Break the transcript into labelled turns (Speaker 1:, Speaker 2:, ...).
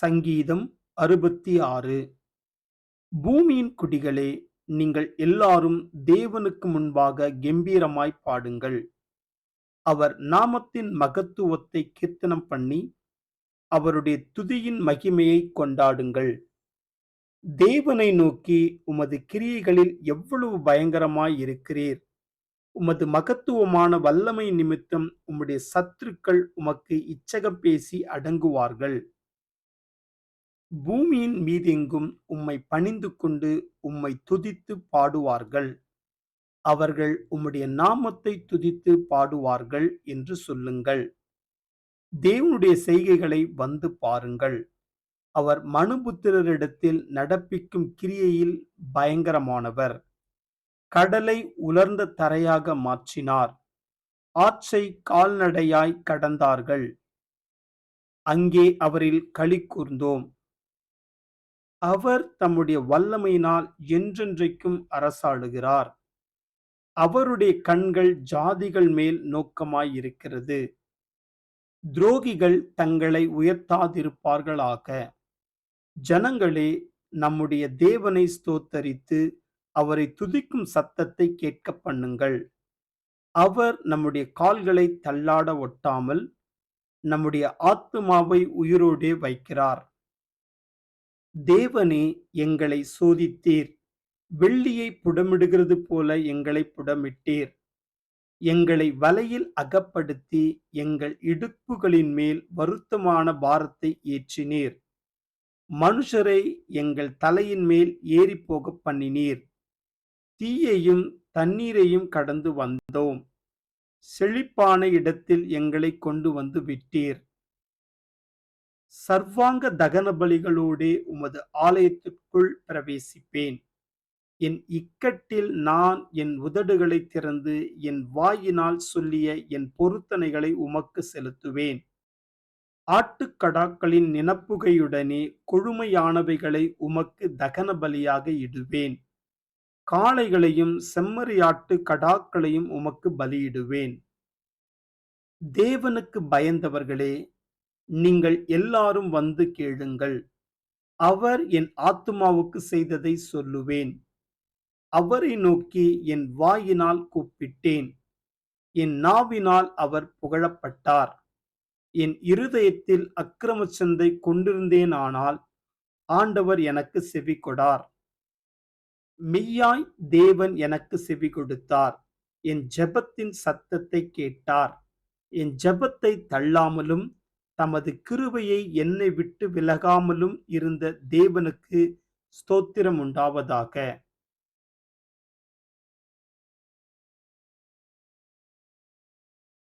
Speaker 1: சங்கீதம் அறுபத்தி ஆறு பூமியின் குடிகளே நீங்கள் எல்லாரும் தேவனுக்கு முன்பாக கெம்பீரமாய் பாடுங்கள். அவர் நாமத்தின் மகத்துவத்தை கீர்த்தனம் பண்ணி அவருடைய துதியின் மகிமையை கொண்டாடுங்கள். தேவனை நோக்கி உமது கிரியைகளில் எவ்வளவு பயங்கரமாய் இருக்கிறீர். உமது மகத்துவமான வல்லமை நிமித்தம் உம்முடைய சத்துருக்கள் உமக்கு இச்சகம் பேசி அடங்குவார்கள். பூமியின் மீதெங்கும் உம்மை பணிந்து கொண்டு உம்மை துதித்து பாடுவார்கள். அவர்கள் உம்முடைய நாமத்தை துதித்து பாடுவார்கள் என்று சொல்லுங்கள். தேவனுடைய செய்கைகளை வந்து பாருங்கள். அவர் மனுபுத்திரரிடத்தில் நடப்பிக்கும் கிரியையில் பயங்கரமானவர். கடலை உலர்ந்த தரையாக மாற்றினார். ஆற்றை கால்நடையாய் கடந்தார்கள். அங்கே அவரில் களி கூர்ந்தோம். அவர் தம்முடைய வல்லமையினால் என்றென்றைக்கும் அரசாளுகிறார். அவருடைய கண்கள் ஜாதிகள் மேல் நோக்கமாயிருக்கிறது. துரோகிகள் தங்களை உயர்த்தாதிருப்பார்களாக. ஜனங்களே நம்முடைய தேவனை ஸ்தோத்தரித்து அவரை துதிக்கும் சத்தத்தை கேட்க பண்ணுங்கள். அவர் நம்முடைய கால்களை தள்ளாட ஒட்டாமல் நம்முடைய ஆத்துமாவை உயிரோடே வைக்கிறார். தேவனே எங்களை சோதித்தீர். வெள்ளியை புடமிடுகிறது போல எங்களை புடமிட்டீர். எங்களை வலையில் அகப்படுத்தி எங்கள் இடுப்புகளின் மேல் வருத்தமான பாரத்தை ஏற்றினீர். மனுஷரை எங்கள் தலையின் மேல் ஏறிப்போக பண்ணினீர். தீயையும் தண்ணீரையும் கடந்து வந்தோம். செழிப்பான இடத்தில் எங்களை கொண்டு வந்து விட்டீர். சர்வாங்க தகன பலிகளோடே உமது ஆலயத்திற்குள் பிரவேசிப்பேன். என் இக்கட்டில் நான் என் உதடுகளை திறந்து என் வாயினால் சொல்லிய என் பொருத்தனைகளை உமக்கு செலுத்துவேன். ஆட்டுக்கடாக்களின் நினப்புகையுடனே கொழுமையானவைகளை உமக்கு தகன பலியாக இடுவேன். காளைகளையும் செம்மறியாட்டு கடாக்களையும் உமக்கு பலியிடுவேன். தேவனுக்கு பயந்தவர்களே நீங்கள் எல்லாரும் வந்து கேளுங்கள். அவர் என் ஆத்துமாவுக்கு செய்ததை சொல்லுவேன். அவரை நோக்கி என் வாயினால் கூப்பிட்டேன். என் நாவினால் அவர் புகழப்பட்டார். என் இருதயத்தில் அக்கிரமச்சந்தை கொண்டிருந்தேனானால் ஆண்டவர் எனக்கு செவி கொடார் மெய்யாய் தேவன் எனக்கு செவி கொடுத்தார் என் ஜெபத்தின் சத்தத்தை கேட்டார். என் ஜெபத்தை தள்ளாமலும் தமது கிருபையை என்னை விட்டு விலகாமலும் இருந்த தேவனுக்கு ஸ்தோத்திரம் உண்டாவதாக.